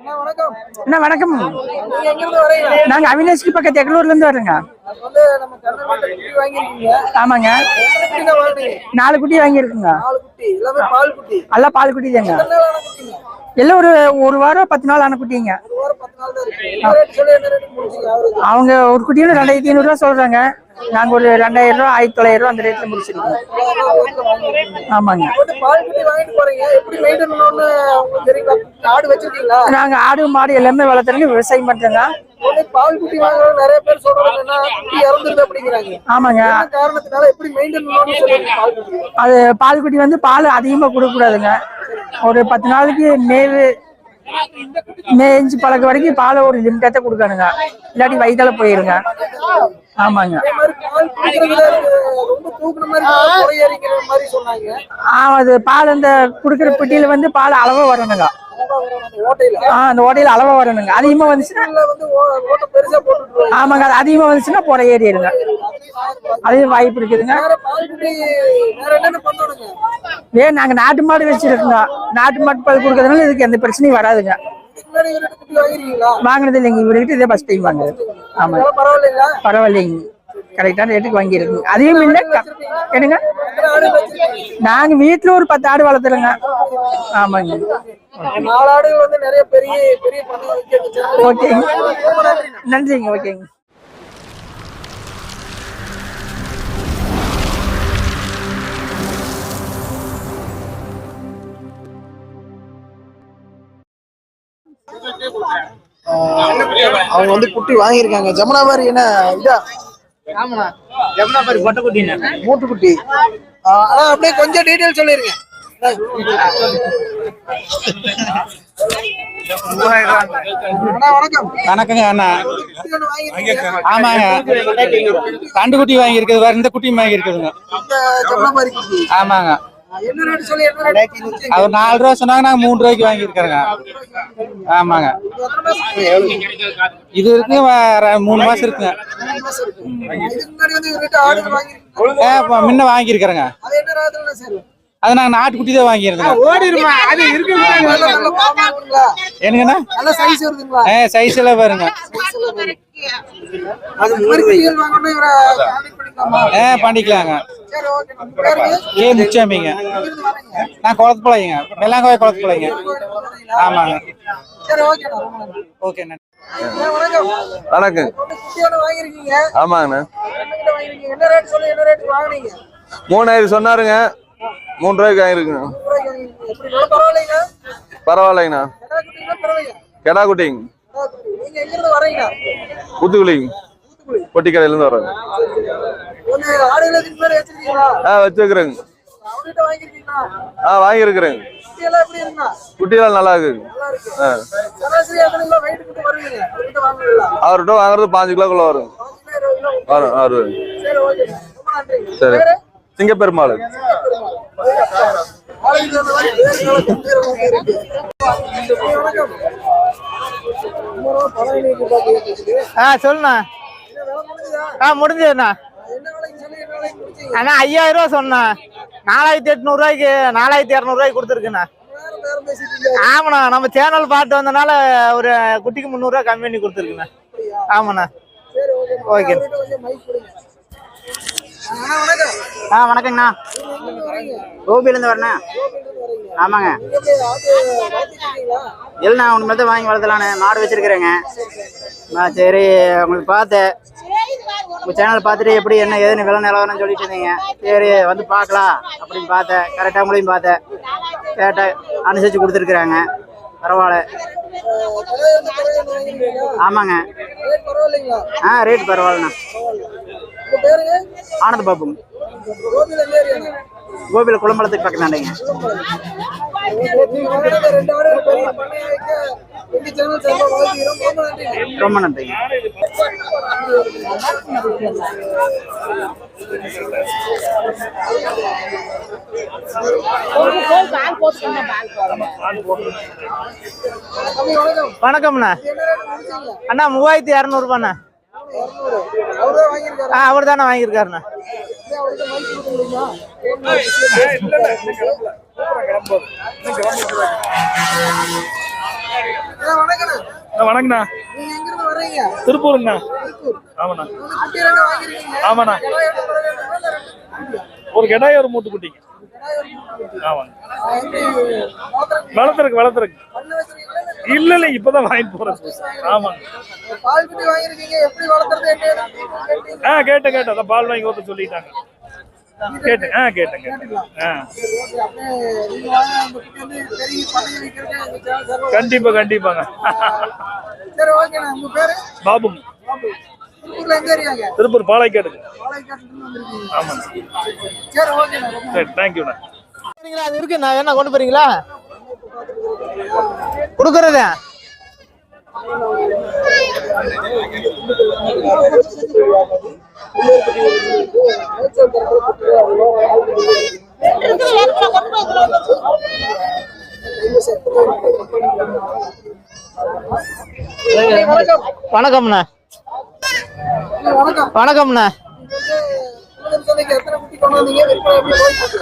அண்ணா வணக்கம். நீங்க வரீங்க? அவினாசிக்கு பக்கத்து எங்களூர்ல இருந்து வாங்கிருக்கீங்க ஆமாங்க. நாலு குட்டி வாங்கியிருக்குங்க. எல்லாமே பால் குட்டி. தாங்க எல்லாம் ஒரு ஒரு வாரம் பத்து நாள் ஆன குட்டிங்க. அவங்க ஒரு குட்டியும் ரெண்டாயிரத்தி ஐநூறுரூவா சொல்றாங்க. நாங்க ஒரு ரெண்டாயிரம் ரூபா ஆயிரத்தி தொள்ளாயிரம் ரூபா அந்த ரேட்ல முடிச்சிருக்கோம். ஆமாங்க. தெரியுங்களா? ஆடு வச்சிருக்கீங்களா? நாங்க ஆடு மாடு எல்லாமே வளர்த்துறங்க விவசாயம் பண்றோங்க உடனே பால் குட்டி வாங்குறவங்க நிறைய பேர் சொல்றாங்க என்னன்னா குட்டி இறந்துருது அப்படிங்கிறாங்க. ஆமாங்க. காரணத்தினால எப்படி மெயின்டைன் பண்ணணும்னு அது பால் குட்டி வந்து பால் அதிகமா கொடுக்க கூடாதுங்க ஒரு பத்து நாளைக்கு மேவு மேய்ஞ்சி பழக்க வரைக்கும் பாலை ஒரு லிமிட்டா தான் கொடுக்கணுங்க இல்லாட்டி வயித்தால போயிருங்க. ஆமாங்க. அதே பால் அந்த குடுக்கிற பெட்டியில வந்து பால் அளவா வரணுங்க ஆ அந்த ஓட்டையில அளவா வரணுங்க. அதிகமா வந்துச்சுன்னா ஆமாங்க அது அதிகமா வந்துச்சுன்னா புற ஏறிடுங்க அதையும் வாய்ப்பு இருக்குதுங்க. ஏன் நாங்க நாட்டு மாடு வச்சிருக்கோங்க நாட்டு மாட்டு பால் கொடுக்கறதுனால இதுக்கு எந்த பிரச்சனையும் வராதுங்க. வாங்கினது இல்லைங்க. இவர்கிட்ட இதே ஃபர்ஸ்ட் டைம் வாங்குறது ஆமாங்க. பரவாயில்லைங்க. கரெக்டான ரேட்டுக்கு வாங்கியிருக்குங்க. அதையும் இல்லை என்னங்க? எத்தனை ஆடு வச்சிருக்கீங்க? நாங்க வீட்டுல ஒரு பத்து ஆடு வளர்த்துறோங்க. ஆமாங்க. நாலு ஆடு வந்து நிறைய பெரிய பெரிய ஓகேங்க நன்றிங்க. ஓகேங்க. அவங்க வந்து குட்டி வாங்கியிருக்காங்க. ஜமுனா மாதிரி என்ன இதா? ஆமாண்ணா. ஜமுனா பாரி பொட்டை குட்டிண்ணே. மூட்டு குட்டி ஆ, ஆனா அப்படியே கொஞ்சம் டீடைல் சொல்லிருங்க. வணக்கங்க அண்ணா. ஆமாங்க. கண்டு குட்டி வாங்கியிருக்குது. வேற இந்த குட்டியும் மாதிரி குட்டி ஆமாங்க. அவர் நாலு ரூபா சொன்னாங்க நாங்க மூணு ரூபாய்க்கு வாங்கியிருக்கிறோங்க. ஆமாங்க. இது இருக்குங்க வேற மூணு மாசம் இருக்குங்க. முன்ன வாங்கியிருக்கிறோங்க. அது நாங்க நாட்டுக்குட்டி தான் வாங்கியிருந்தோங்க ஓடிடுமா அது இருக்கு என்னங்கண்ணா? நல்ல சைஸ் வருதுங்களா? ஏ சைஸ் எல்லாம் பாருங்க. அது குட்டிகள் வாங்கணும் இவரை ஏ பண்ணிக்கலாங்க. ஏ முச்சாமிங்க நான் குளத்துப்பாளையங்க வெள்ளாங்கோய் குளத்துப்பாளையங்க ஆமாங்க. சரி ஓகே ரொம்ப நன்றி ஓகே நன்றி. அண்ணா, வணக்கம். ஆமாங்கண்ணா. என்னகிட்ட வாங்கிருக்கீங்க என்ன ரேட் சொல்லி என்ன ரேட் வாங்குனீங்க? மூணாயிரம் சொன்னாருங்க. மூணு ரூபாய்க்கு வாங்கியிருக்குங்க. பரவாயில்லைங்கண்ணா கெடா குட்டிங்க கடா ஊத்துக்குளிங்க பொட்டி கடையிலேருந்து வர்றாங்க. ஆ வச்சுருக்குறேங்க. ஆ வாங்கியிருக்கிறேங்க. குட்டியெல்லாம் நல்லா இருக்குங்க. இருக்கு ஆ. சராசரி அவர்கிட்ட வாங்குறது பாஞ்சு கிலோக்குள்ள வரும். வரும் வரும் சரி. சிங்கப்பெருமாள். ஆ சொல்லுண்ணா? ஆ முடிஞ்சதுண்ணா? அண்ணா ஐயாயிரம் ரூபா சொன்னேன் நாலாயிரத்தி எட்நூறுவாய்க்கு நாலாயிரத்தி இரநூறுவாய்க்கு கொடுத்துருக்குண்ணா. ஆமாண்ணா நம்ம சேனல் பார்த்து வந்தனால ஒரு குட்டிக்கு முந்நூறுரூவா கம்மி பண்ணி கொடுத்துருக்குண்ணா. ஆமாண்ணா. சரி ஓகே. ஆ வணக்கங்கண்ணா. கோபிலேருந்து வரேண்ணா. ஆமாங்க. இல்லைண்ணா ஒன்று தான் வாங்கி வளர்த்தலான்னு மாடு வச்சிருக்கிறேங்க. நான் சரி உங்களுக்கு பார்த்தேன். உங்கள் சேனல் பார்த்துட்டு எப்படி என்ன ஏதுன்னு விலை நிலவரம்னு சொல்லிட்டு இருந்தீங்க. சரி வந்து பார்க்கலாம் அப்படின்னு பார்த்தேன். கரெக்டாக உங்களையும் பார்த்தேன். கேட்டேன் அனுசரித்து கொடுத்துருக்குறாங்க. பரவாயில்ல. ஆமாங்க. ஆ ரேட் பரவாயில்லண்ணா பேருங்க? ஆனந்த பாபுங்க கோபில குளம்பலத்துக்கு பக்கம் தாண்டிங்க ரொம்ப நன்றி. நன்றிங்க வணக்கம் வணக்கம்ண்ணா. அண்ணா மூவாயிரத்தி இரநூறுபாண்ணா ஆ அவர் தானே வாங்கியிருக்காருண்ணா. வணக்கண்ணா. திருப்பூருங்கண்ணா. ஆமாண்ணா. ஆமாண்ணா? ஒரு கெடாய் ஒரு மூட்டு குட்டிங்க. ஆமாங்க? வளர்த்துருக்கு வளர்த்துருக்கு இல்ல இல்ல இப்பதான் வாங்கிட்டு போறேன் ஆமாங்க. ஆ கேட்டேன் கேட்டேன். அதான் பால் வாங்கி ஊத்த சொல்லிட்டாங்க. கேட்டேன் ஆ கேட்டேன் கேட்டேன். கண்டிப்பா கண்டிப்பாங்க. பாபு. திருப்பூர் வந்திருக்கீங்க. ஆமாங்க. சரி தேங்க்யூண்ணா சரிங்களா அது இருக்கு. நான் என்ன கொண்டு போறீங்களா? கொடுக்கறதா. வணக்கம் வணக்கம்ண்ணா. வணக்கம்ண்ணா.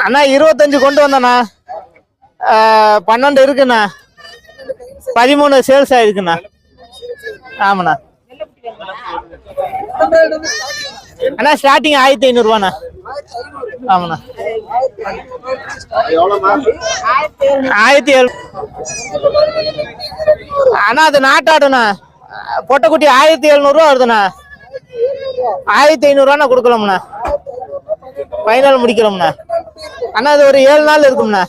அண்ணா இருபத்தஞ்சு கொண்டு வந்தண்ணா. பன்னெண்டு இருக்குண்ணா. பதிமூணு சேல்ஸ் ஆயிருக்குண்ணா. ஆமாண்ணா. அண்ணா ஸ்டார்டிங் ஆயிரத்தி ஐநூறுரூவாண்ணா ஆமாண்ணா. ஆயிரத்தி ஏழு அண்ணா அது நாட்டாடுண்ணா. பொட்டைக்குட்டி ஆயிரத்தி எழுநூறுவா வருதுண்ணா. ஆயிரத்தி ஐநூறுரூவாண்ணா கொடுக்கலாம்ண்ணா ஃபைனல் முடிக்கிறோம்ண்ணா அண்ணா அது ஒரு ஏழு நாள் இருக்கும்ண்ணா.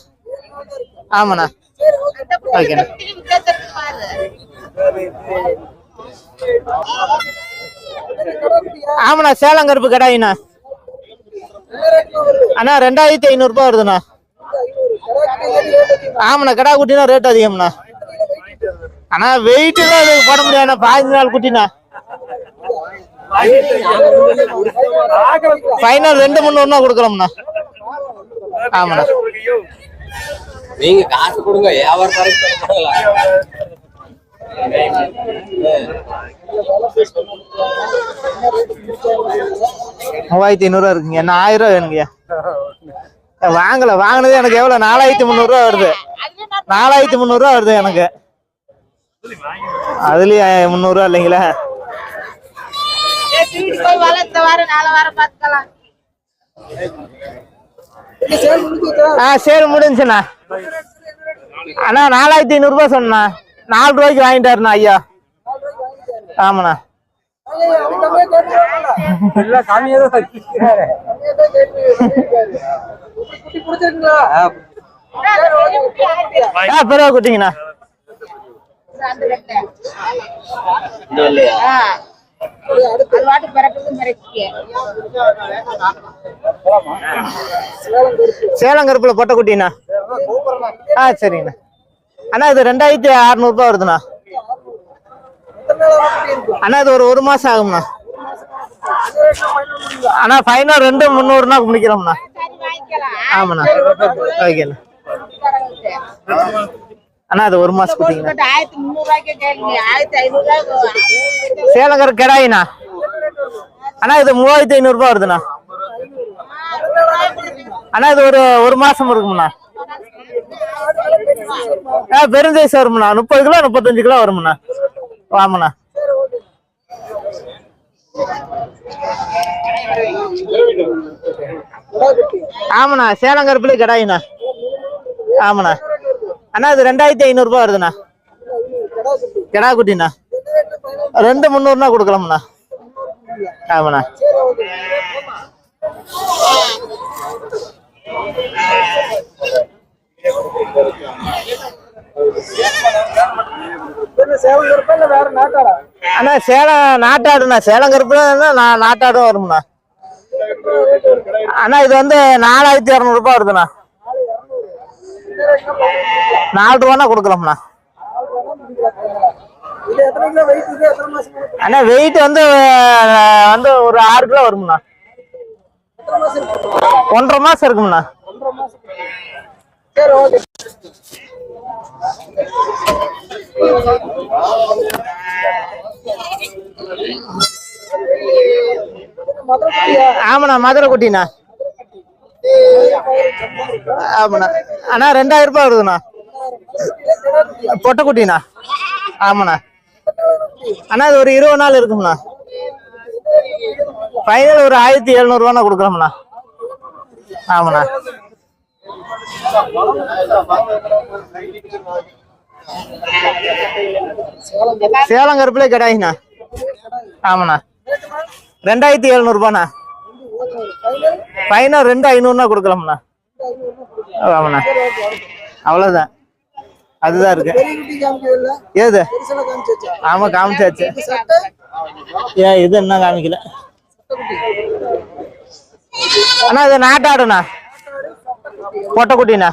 ஆமாண்ணா. ஓகேண்ணா. ஆமாண்ணா சேலங்கருப்பு கடாயிண்ணா. அண்ணா ரெண்டாயிரத்தி ஐநூறுரூபா வருதுண்ணா. ஆமாண்ணா கடா குட்டினா ரேட் அதிகம்ண்ணா. அண்ணா வெயிட் எல்லாம் இதுக்கு போட முடியாதுண்ணா பாஞ்சு நாள் குட்டிண்ணா. ஃபைனல் ரெண்டு முந்நூறுனா கொடுக்குறோம்ண்ணா. ஆமாண்ணா. நீங்க காசு கொடுங்க மூவாயிரத்தி ஐநூறுரூவா இருக்குங்க. என்ன ஆயிரம் ரூபா வேணுங்கய்யா வாங்கல வாங்கினது எனக்கு எவ்வளோ நாலாயிரத்தி முந்நூறுரூவா வருது. நாலாயிரத்தி முந்நூறுரூவா வருது எனக்கு. அதுலயும் முந்நூறுரூவா இல்லைங்களா? வாரம் நாலு வாரம் பார்த்துக்கலாம்? ஆ சரி முடிஞ்சுண்ணா. அண்ணா நாலாயிரத்தி ஐநூறுரூபா சொன்னண்ணா. நாலு ரூபாய்க்கு வாங்கிட்டாருண்ணா ஐயா. ஆமாண்ணா. பெரிய குட்டிங்கண்ணா. அது வாட்டு சேலம் கருப்புல பொட்டக்குட்டிண்ணா? ஆ சரிங்கண்ணா. அண்ணா இது ரெண்டாயிரத்தி அறநூறுபா வருதுண்ணா. அண்ணா இது ஒரு ஒரு மாசம் ஆகும்ண்ணா. அண்ணா ஃபைனல் ரெண்டு முந்நூறுனா முடிக்கிறோம்ண்ணா ஆமாண்ணா. ஓகேண்ணா. அண்ணா இது ஒரு மாசம் குட்டிங்கண்ணா போட்டு சேலம் கெடாயிண்ணா. அண்ணா இது மூவாயிரத்தி ஐநூறுபா வருதுண்ணா. அண்ணா இது ஒரு ஒரு மாசம் இருக்கும்ண்ணா. ஆ பெருஞ்சைஸ் வரும்ண்ணா முப்பது கிலோ முப்பத்தஞ்சு கிலோ வரும்ண்ணா. ஆமாண்ணா ஆமாண்ணா சேலம் கருப்புல கடாயிண்ணா. ஆமாண்ணா. அண்ணா இது ரெண்டாயிரத்தி ஐநூறுபா வருதுண்ணா. கெடா குட்டிண்ணா ரெண்டு முந்நூறுனா கொடுக்கலாம்ண்ணா. ஆமாண்ணா என்ன சேவல் கருப்பா இல்ல வேற நாட்டாடா? அண்ணா சேலம் நாட்டாடுண்ணா. சேலம் கருப்புல நான் நாட்டாடும் வரும்ண்ணா. அண்ணா இது வந்து நாலாயிரத்தி இரநூறுபா வருதுண்ணா. நாலு ரூபானா கொடுக்கலாம்ண்ணா. அண்ணா வெயிட் வந்து வந்து ஒரு ஆறு கிலோ வரும்ண்ணா. ஒன்றரை மாசம் இருக்கும்ண்ணா. ஒன்றரை மாசம் சரி ஓகே. ஆமாண்ணா மதுரை குட்டிண்ணா ஆமாண்ணா. அண்ணா ரெண்டாயிரம் ரூபாய் வருதுண்ணா. பொட்டை குட்டிண்ணா ஆமாண்ணா. அண்ணா இது ஒரு இருபது நாள் இருக்கும்ண்ணா. ஃபைனல் ஒரு ஆயிரத்தி எழுநூறுவாண்ணா கொடுக்குறோம்ண்ணா. ஆமாண்ணா. சேலம் கருப்புல கிடையாதுண்ணா ஆமாண்ணா. ரெண்டாயிரத்தி எழுநூறுபாண்ணா. ஃபைனல் ரெண்டு ஐநூறுனா கொடுக்கலாம்ண்ணா. ஆமாண்ணா. அவ்வளோதான் அதுதான் இருக்கு. ஏது? பெருசெல்லாம் காமிச்சாச்சா ஆமா காமிச்சாச்சு. சட்டை ஏன் இது என்ன காமிக்கல? அண்ணா இது நாட்டாடுண்ணா. பொட்டைக்குட்டிண்ணா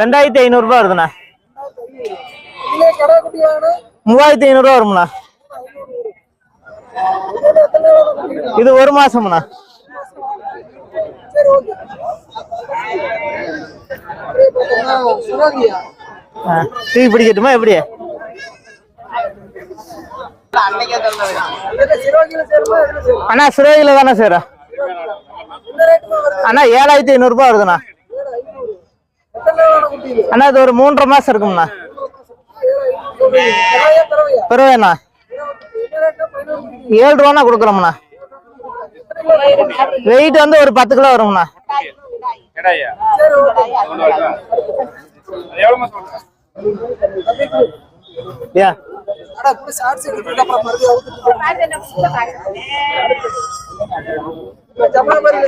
ரெண்டாயிரத்தி ஐநூறுரூபா வருதுண்ணா. மூவாயிரத்தி ஐநூறுரூவா வரும்ண்ணா. இது ஒரு மாசம்ண்ணா. தூக்கி பிடிக்கட்டுமா எப்படி? அண்ணா சிறையில் தானே சார்? அண்ணா ஏழாயிரத்தி ஐநூறுரூபா வருதுண்ணா. அண்ணா இது ஒரு மூன்றரை மாசம் இருக்கும்ண்ணா. பரவாயில்லண்ணா ஏழு ரூபாண்ணா கொடுக்குறோம்ண்ணா. வெயிட் வந்து ஒரு பத்து கிலோ வரும்ண்ணா. எவ்வளோ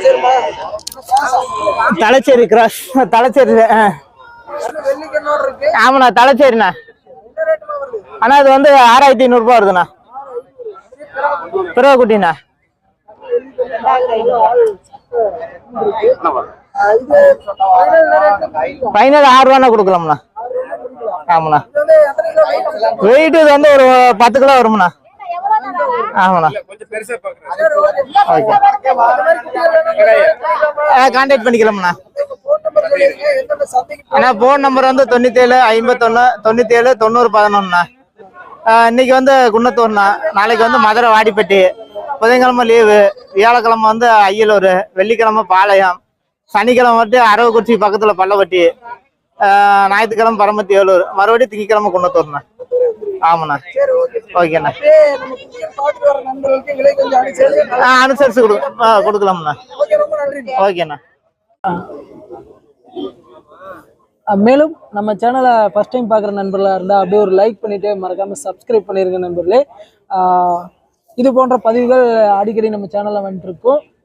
சேருமா தலைச்சேரி கிராஸ் தலைச்சேரி ஆமாண்ணா தலைச்சேரிண்ணா. அண்ணா இது வந்து ஆறாயிரத்தி ஐநூறுரூபா வருதுண்ணா. பிறவை குட்டிண்ணா இது final rate? ஃபைனல் ஆறு ரூபாண்ணா கொடுக்கலாம்ண்ணா. ஆமாண்ணா? வெயிட் இது வந்து ஒரு பத்து கிலோ வரும்ண்ணா. ஆமாண்ணா. கான்டாக்ட் பண்ணிக்கலாம்ண்ணா. அண்ணா ஃபோன் நம்பர் வந்து தொண்ணூத்தேழு ஐம்பத்தொன்று தொண்ணூத்தேழு தொண்ணூறு பதினொன்றுண்ணா. இன்னைக்கு வந்து குன்னத்தூர்ண்ணா. நாளைக்கு வந்து மதுரை வாடிப்பட்டி. புதன்கிழமை லீவு வியாழக்கிழமை வந்து அய்யலூர். வெள்ளிக்கிழமை பாளையம். சனிக்கிழமை வந்து அரவக்குறிச்சி பக்கத்தில் பள்ளப்பட்டி. ஞாயிற்றுக்கிழமை பரமத்தி வேலூர் மறுபடியும் திங்கக்கிழமை கொண்டு ஆமாண்ணா. ஓகேண்ணா. அப்படியே அனுசரிச்சு கொடு ஆ கொடுக்கலாம்ண்ணா. நன்றி ஓகேண்ணா மேலும் நம்ம சேனலை ஃபஸ்ட் டைம் பார்க்குற நண்பர்களாக இருந்தால் அப்படியே ஒரு லைக் பண்ணிவிட்டு மறக்காமல் சப்ஸ்கிரைப் பண்ணியிருங்க நண்பர்களே. இது போன்ற பதிவுகள் அடிக்கடி நம்ம சேனலில் வந்துட்டுருக்கோம்